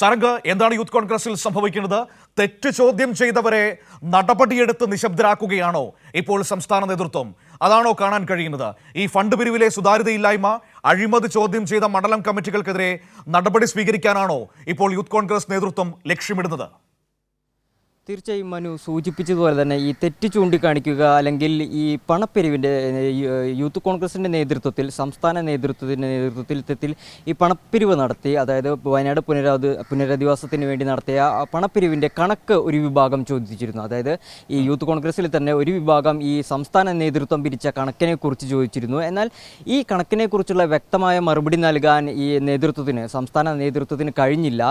സരംഗ് എന്താണ് യൂത്ത് കോൺഗ്രസിൽ സംഭവിക്കുന്നത്? തെറ്റ് ചോദ്യം ചെയ്തവരെ നടപടിയെടുത്ത് നിശബ്ദരാക്കുകയാണോ ഇപ്പോൾ സംസ്ഥാന നേതൃത്വം? അതാണോ കാണാൻ കഴിയുന്നത്? ഈ ഫണ്ട് പിരിവിലെ സുതാര്യതയില്ലായ്മ അഴിമതി ചോദ്യം ചെയ്ത മണ്ഡലം കമ്മിറ്റികൾക്കെതിരെ നടപടി സ്വീകരിക്കാനാണോ ഇപ്പോൾ യൂത്ത് കോൺഗ്രസ് നേതൃത്വം ലക്ഷ്യമിടുന്നത്? തീർച്ചയായും മനു സൂചിപ്പിച്ചതുപോലെ തന്നെ ഈ തെറ്റ് ചൂണ്ടിക്കാണിക്കുക അല്ലെങ്കിൽ ഈ പണപ്പിരിവിന്റെ യൂത്ത് കോൺഗ്രസിന്റെ നേതൃത്വത്തിൽ സംസ്ഥാന നേതൃത്വത്തിന്റെ നേതൃത്വത്തിൽ ഈ പണപ്പിരിവ് നടത്തി അതായത് വയനാട് പുനരധി പുനരധിവാസത്തിന് വേണ്ടി നടത്തിയ പണപ്പിരിവിന്റെ കണക്ക് ഒരു വിഭാഗം ചോദിച്ചിരുന്നു. അതായത് ഈ യൂത്ത് കോൺഗ്രസിൽ തന്നെ ഒരു വിഭാഗം ഈ സംസ്ഥാന നേതൃത്വം പിരിച്ച കണക്കിനെക്കുറിച്ച് ചോദിച്ചിരുന്നു. എന്നാൽ ഈ കണക്കിനെക്കുറിച്ചുള്ള വ്യക്തമായ മറുപടി നൽകാൻ ഈ നേതൃത്വത്തിന് സംസ്ഥാന നേതൃത്വത്തിന് കഴിഞ്ഞില്ല.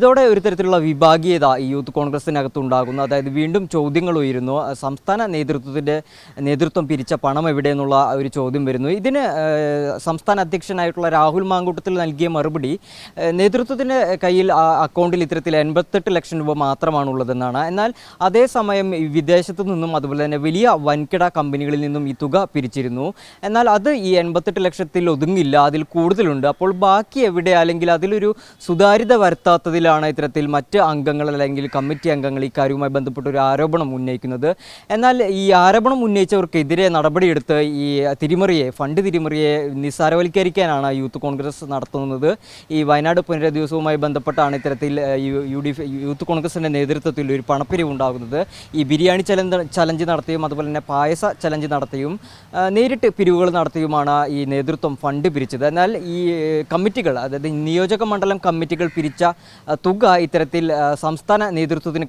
ഇതോടെ ഒരു തരത്തിലുള്ള വിഭാഗീയത ഈ യൂത്ത് കോൺഗ്രസിനകത്തുണ്ടാകുന്നു അതായത് വീണ്ടും ചോദ്യങ്ങൾ ഉയരുന്നു. സംസ്ഥാന നേതൃത്വത്തിന്റെ നേതൃത്വം പിരിച്ച പണം എവിടെയെന്നുള്ള ഒരു ചോദ്യം വരുന്നു. ഇതിന് സംസ്ഥാന അധ്യക്ഷനായിട്ടുള്ള രാഹുൽ മാങ്കൂട്ടത്തിൽ നൽകിയ മറുപടി നേതൃത്വത്തിന്റെ കയ്യിൽ അക്കൗണ്ടിൽ ഇത്തരത്തിൽ എൺപത്തെട്ട് ലക്ഷം രൂപ മാത്രമാണുള്ളതെന്നാണ്. എന്നാൽ അതേസമയം വിദേശത്തു നിന്നും അതുപോലെ തന്നെ വലിയ വൻകിട കമ്പനികളിൽ നിന്നും ഈ തുക പിരിച്ചിരുന്നു. എന്നാൽ അത് ഈ എൺപത്തെട്ട് ലക്ഷത്തിൽ ഒതുങ്ങില്ല അതിൽ കൂടുതലുണ്ട്. അപ്പോൾ ബാക്കി എവിടെ അല്ലെങ്കിൽ അതിലൊരു സുതാര്യത വരുത്താത്തതിലാണ് ഇത്തരത്തിൽ മറ്റ് അംഗങ്ങൾ അല്ലെങ്കിൽ കമ്മിറ്റി അംഗങ്ങൾ ഈ കാര്യവുമായി ബന്ധപ്പെട്ട് ഒരു ആരോപണം ഉന്നയിക്കുന്നത്. എന്നാൽ ഈ ആരോപണം ഉന്നയിച്ചവർക്കെതിരെ നടപടിയെടുത്ത് ഈ തിരിമറിയെ ഫണ്ട് തിരിമറിയെ നിസ്സാരവൽക്കരിക്കാനാണ് യൂത്ത് കോൺഗ്രസ് നടത്തുന്നത്. ഈ വയനാട് പുനരധിവാസവുമായി ബന്ധപ്പെട്ടാണ് ഇത്തരത്തിൽ യു- ഡി യൂത്ത് കോൺഗ്രസിന്റെ നേതൃത്വത്തിൽ ഒരു പണപ്പിരിവ് ഉണ്ടാകുന്നത്. ഈ ബിരിയാണി ചലഞ്ച് ചലഞ്ച് നടത്തിയും അതുപോലെ തന്നെ പായസ ചലഞ്ച് നടത്തിയും നേരിട്ട് പിരിവുകൾ നടത്തിയുമാണ് ഈ നേതൃത്വം ഫണ്ട് പിരിച്ചത്. എന്നാൽ ഈ കമ്മിറ്റികൾ അതായത് നിയോജക മണ്ഡലം കമ്മിറ്റികൾ പിരിച്ച തുക ഇത്തരത്തിൽ സംസ്ഥാന നേതൃത്വത്തിന്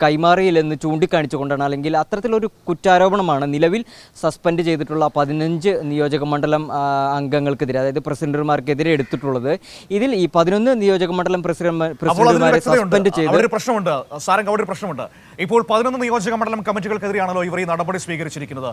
കൈമാറിയില്ലെന്ന് ചൂണ്ടിക്കാണിച്ചുകൊണ്ടാണ് അല്ലെങ്കിൽ അത്തരത്തിലൊരു കുറ്റാരോപണമാണ് നിലവിൽ സസ്പെൻഡ് ചെയ്തിട്ടുള്ള പതിനഞ്ച് നിയോജക മണ്ഡലം അംഗങ്ങൾക്കെതിരെ അതായത് പ്രസിഡന്റുമാർക്കെതിരെ എടുത്തിട്ടുള്ളത്. ഇതിൽ ഈ പതിനൊന്ന് നിയോജക മണ്ഡലം പ്രസിഡന്റ് പ്രസിഡന്റുമാരെ സസ്പെൻഡ് ചെയ്ത് പ്രശ്നമുണ്ട്. സാരംഗ് അവിടെ ഒരു പ്രശ്നമുണ്ട്. ഇപ്പോൾ പതിനൊന്ന് നിയോജക മണ്ഡലം കമ്മിറ്റികൾക്കെതിരെയാണല്ലോ ഇവർ ഈ നടപടി സ്വീകരിച്ചിരിക്കുന്നത്.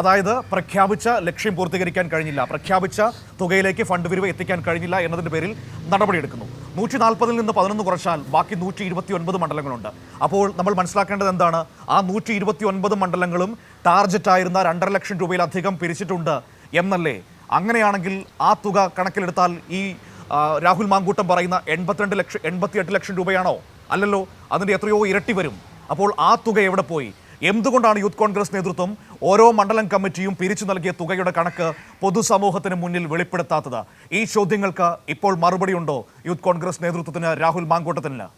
അതായത് പ്രഖ്യാപിച്ച ലക്ഷ്യം പൂർത്തീകരിക്കാൻ കഴിഞ്ഞില്ല. പ്രഖ്യാപിച്ച തുകയിലേക്ക് ഫണ്ട് പിരിവ് എത്തിക്കാൻ കഴിഞ്ഞില്ല എന്നതിന്റെ പേരിൽ നടപടിയെടുക്കുന്നു. നൂറ്റി നാൽപ്പതിൽ നിന്ന് പതിനൊന്ന് കുറച്ചാൽ ബാക്കി നൂറ്റി ഇരുപത്തി ഒൻപത് മണ്ഡലങ്ങളുണ്ട്. അപ്പോൾ നമ്മൾ മനസ്സിലാക്കേണ്ടത് എന്താണ്? ആ നൂറ്റി ഇരുപത്തി ഒൻപത് മണ്ഡലങ്ങളും ടാർജറ്റ് ആയിരുന്ന രണ്ടര ലക്ഷം രൂപയിലധികം പിരിച്ചിട്ടുണ്ട് എന്നല്ലേ? അങ്ങനെയാണെങ്കിൽ ആ തുക കണക്കിലെടുത്താൽ ഈ രാഹുൽ മാങ്കൂട്ടം പറയുന്ന എൺപത്തിരണ്ട് ലക്ഷം എൺപത്തിയെട്ട് ലക്ഷം രൂപയാണോ? അല്ലല്ലോ അതിന്റെ എത്രയോ ഇരട്ടി വരും. അപ്പോൾ ആ തുക എവിടെ പോയി? എന്തുകൊണ്ടാണ് യൂത്ത് കോൺഗ്രസ് നേതൃത്വം ഓരോ മണ്ഡലം കമ്മിറ്റിയും പിരിച്ചു നൽകിയ തുകയുടെ കണക്ക് പൊതുസമൂഹത്തിന് മുന്നിൽ വെളിപ്പെടുത്താത്തത്? ഈ ചോദ്യങ്ങൾക്ക് ഇപ്പോൾ മറുപടിയുണ്ടോ യൂത്ത് കോൺഗ്രസ് നേതൃത്വത്തിന് രാഹുൽ മാങ്കൂട്ടത്തിന്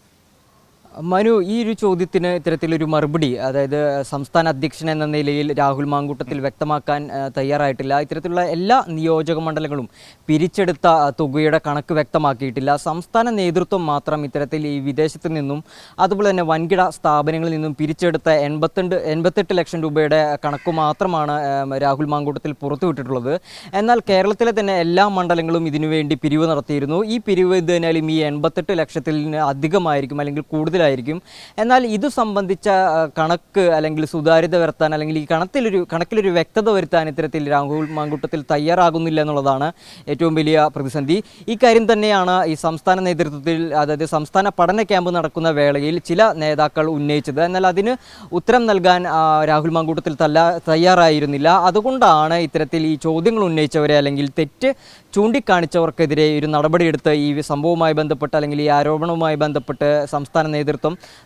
മനു ഈ ഒരു ചോദ്യത്തിന് ഇത്തരത്തിലൊരു മറുപടി അതായത് സംസ്ഥാന അധ്യക്ഷൻ എന്ന നിലയിൽ രാഹുൽ മാങ്കൂട്ടത്തിൽ വ്യക്തമാക്കാൻ തയ്യാറായിട്ടില്ല. ഇത്തരത്തിലുള്ള എല്ലാ നിയോജക മണ്ഡലങ്ങളും പിരിച്ചെടുത്ത തുകയുടെ കണക്ക് വ്യക്തമാക്കിയിട്ടില്ല. സംസ്ഥാന നേതൃത്വം മാത്രം ഇത്തരത്തിൽ ഈ വിദേശത്ത് നിന്നും അതുപോലെ തന്നെ വൻകിട സ്ഥാപനങ്ങളിൽ നിന്നും പിരിച്ചെടുത്ത എൺപത്തിരണ്ട് എൺപത്തെട്ട് ലക്ഷം രൂപയുടെ കണക്ക് മാത്രമാണ് രാഹുൽ മാങ്കൂട്ടത്തിൽ പുറത്തുവിട്ടിട്ടുള്ളത്. എന്നാൽ കേരളത്തിലെ തന്നെ എല്ലാ മണ്ഡലങ്ങളും ഇതിനുവേണ്ടി പിരിവ് നടത്തിയിരുന്നു. ഈ പിരിവ് എന്തായാലും ഈ എൺപത്തെട്ട് ലക്ഷത്തിൽ അധികമായിരിക്കും അല്ലെങ്കിൽ കൂടുതലായിരിക്കും. എന്നാൽ ഇത് സംബന്ധിച്ച കണക്ക് അല്ലെങ്കിൽ സുതാര്യത വരുത്താൻ അല്ലെങ്കിൽ ഈ കണത്തിലൊരു കണക്കിലൊരു വ്യക്തത വരുത്താൻ ഇത്തരത്തിൽ രാഹുൽ മാങ്കൂട്ടത്തിൽ തയ്യാറാകുന്നില്ല എന്നുള്ളതാണ് ഏറ്റവും വലിയ പ്രതിസന്ധി. ഇക്കാര്യം കാര്യം തന്നെയാണ് ഈ സംസ്ഥാന നേതൃത്വത്തിൽ അതായത് സംസ്ഥാന പഠന ക്യാമ്പ് നടക്കുന്ന വേളയിൽ ചില നേതാക്കൾ ഉന്നയിച്ചത്. എന്നാൽ അതിന് ഉത്തരം നൽകാൻ രാഹുൽ മാങ്കൂട്ടത്തിൽ തല്ല തയ്യാറായിരുന്നില്ല. അതുകൊണ്ടാണ് ഇത്തരത്തിൽ ഈ ചോദ്യങ്ങൾ ഉന്നയിച്ചവരെ അല്ലെങ്കിൽ തെറ്റ് ചൂണ്ടിക്കാണിച്ചവർക്കെതിരെ ഒരു നടപടിയെടുത്ത് ഈ സംഭവവുമായി ബന്ധപ്പെട്ട് അല്ലെങ്കിൽ ഈ ആരോപണവുമായി ബന്ധപ്പെട്ട് സംസ്ഥാന നേതൃത്വം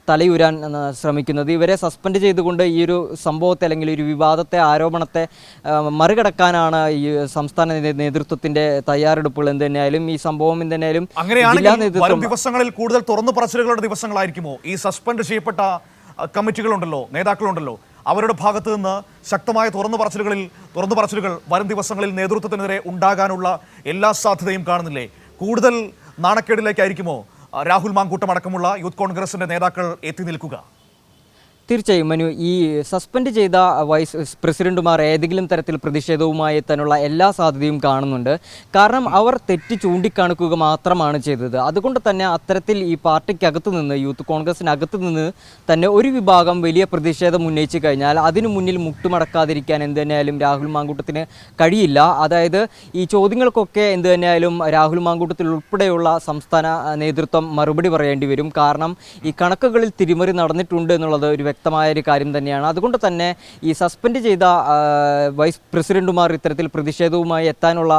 തലയുരാൻ ആ, ശ്രമിക്കുന്നത്. ഇവരെ സസ്പെൻഡ് ചെയ്തുകൊണ്ട് ഈ ഒരു സംഭവത്തെ അല്ലെങ്കിൽ ഒരു വിവാദത്തെ ആരോപണത്തെ മറികടക്കാനാണ് ഈ സംസ്ഥാന നേതൃത്വത്തിന്റെ തയ്യാറെടുപ്പുകൾ എന്ത് തന്നെയായാലും ഈ സംഭവം എന്ത് അങ്ങനെയാണെങ്കിൽ വരും ദിവസങ്ങളിൽ കൂടുതൽ തുറന്നു പറച്ചിലുകളുടെ ദിവസങ്ങളായിരിക്കുമോ? ഈ സസ്പെൻഡ് ചെയ്യപ്പെട്ട കമ്മിറ്റികളുണ്ടല്ലോ നേതാക്കളുണ്ടല്ലോ അവരുടെ ഭാഗത്തു നിന്ന് ശക്തമായ തുറന്നു പറച്ചിലുകളിൽ തുറന്നു പറച്ചിലുകൾ വരും ദിവസങ്ങളിൽ നേതൃത്വത്തിനെതിരെ ഉണ്ടാകാനുള്ള എല്ലാ സാധ്യതയും കാണുന്നില്ലേ? കൂടുതൽ നാണക്കേടിലേക്കായിരിക്കുമോ രാഹുൽ മാങ്കൂട്ടമടക്കമുള്ള യൂത്ത് കോൺഗ്രസിന്റെ നേതാക്കൾ എത്തി നിൽക്കുക. തീർച്ചയായും മനു. ഈ സസ്പെൻഡ് ചെയ്ത വൈസ് പ്രസിഡന്റുമാർ ഏതെങ്കിലും തരത്തിൽ പ്രതിഷേധവുമായി എത്താനുള്ള എല്ലാ സാധ്യതയും കാണുന്നുണ്ട്. കാരണം അവർ തെറ്റ് ചൂണ്ടിക്കാണിക്കുക മാത്രമാണ് ചെയ്തത്. അതുകൊണ്ട് തന്നെ അത്തരത്തിൽ ഈ പാർട്ടിക്കകത്ത് നിന്ന് യൂത്ത് കോൺഗ്രസിനകത്ത് നിന്ന് തന്നെ ഒരു വിഭാഗം വലിയ പ്രതിഷേധം ഉന്നയിച്ചു കഴിഞ്ഞാൽ അതിനു മുന്നിൽ മുട്ടുമടക്കാതിരിക്കാൻ എന്ത് തന്നെയായാലും രാഹുൽ മാങ്കൂട്ടത്തിന് കഴിയില്ല. അതായത് ഈ ചോദ്യങ്ങൾക്കൊക്കെ എന്ത് തന്നെയായാലും രാഹുൽ മാങ്കൂട്ടത്തിൽ ഉൾപ്പെടെയുള്ള സംസ്ഥാന നേതൃത്വം മറുപടി പറയേണ്ടി വരും. കാരണം ഈ കണക്കുകളിൽ തിരിമറി നടന്നിട്ടുണ്ട് എന്നുള്ളത് ഒരു വ്യക്തമായ ഒരു കാര്യം തന്നെയാണ്. അതുകൊണ്ട് തന്നെ ഈ സസ്പെൻഡ് ചെയ്ത വൈസ് പ്രസിഡന്റുമാർ ഇത്തരത്തിൽ പ്രതിഷേധവുമായി എത്താനുള്ള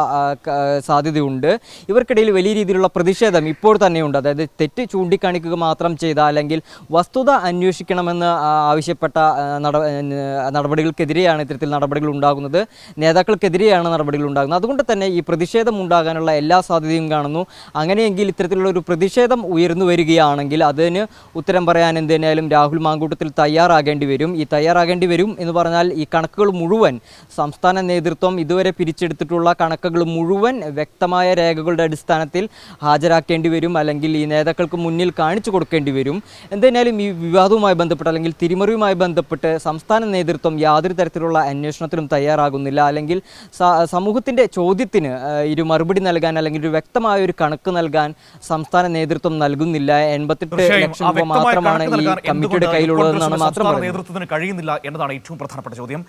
സാധ്യതയുണ്ട്. ഇവർക്കിടയിൽ വലിയ രീതിയിലുള്ള പ്രതിഷേധം ഇപ്പോൾ തന്നെയുണ്ട്. അതായത് തെറ്റ് ചൂണ്ടിക്കാണിക്കുക മാത്രം ചെയ്ത അല്ലെങ്കിൽ വസ്തുത അന്വേഷിക്കണമെന്ന് ആവശ്യപ്പെട്ട നടപടികൾക്കെതിരെയാണ് ഇത്തരത്തിൽ നടപടികൾ ഉണ്ടാകുന്നത്. നേതാക്കൾക്കെതിരെയാണ് നടപടികൾ ഉണ്ടാകുന്നത്. അതുകൊണ്ട് തന്നെ ഈ പ്രതിഷേധം ഉണ്ടാകാനുള്ള എല്ലാ സാധ്യതയും കാണുന്നു. അങ്ങനെയെങ്കിൽ ഇത്തരത്തിലുള്ള ഒരു പ്രതിഷേധം ഉയർന്നു വരികയാണെങ്കിൽ അതിന് ഉത്തരം പറയാൻ എന്തിനായാലും രാഹുൽ മാങ്കൂട്ടത്തിൽ തയ്യാറാകേണ്ടി വരും. ഈ തയ്യാറാകേണ്ടി വരും എന്ന് പറഞ്ഞാൽ ഈ കണക്കുകൾ മുഴുവൻ സംസ്ഥാന നേതൃത്വം ഇതുവരെ പിരിച്ചെടുത്തിട്ടുള്ള കണക്കുകൾ മുഴുവൻ വ്യക്തമായ രേഖകളുടെ അടിസ്ഥാനത്തിൽ ഹാജരാക്കേണ്ടി വരും. അല്ലെങ്കിൽ ഈ നേതാക്കൾക്ക് മുന്നിൽ കാണിച്ചു കൊടുക്കേണ്ടി വരും. എന്തായാലും ഈ വിവാദവുമായി ബന്ധപ്പെട്ട് അല്ലെങ്കിൽ തിരിമറിയുമായി ബന്ധപ്പെട്ട് സംസ്ഥാന നേതൃത്വം യാതൊരു തരത്തിലുള്ള അന്വേഷണത്തിനും തയ്യാറാകുന്നില്ല. അല്ലെങ്കിൽ സമൂഹത്തിന്റെ ചോദ്യത്തിന് ഒരു മറുപടി നൽകാൻ അല്ലെങ്കിൽ ഒരു വ്യക്തമായ ഒരു കണക്ക് നൽകാൻ സംസ്ഥാന നേതൃത്വം നൽകുന്നില്ല. എൺപത്തെട്ട് ലക്ഷം രൂപ മാത്രമാണ് ഈ കമ്മിറ്റിയുടെ കയ്യിലുള്ളതെന്നാണ് മാത്രം നേതൃത്വത്തിന് കഴിയുന്നില്ല എന്നതാണ് ഏറ്റവും പ്രധാനപ്പെട്ട ചോദ്യം.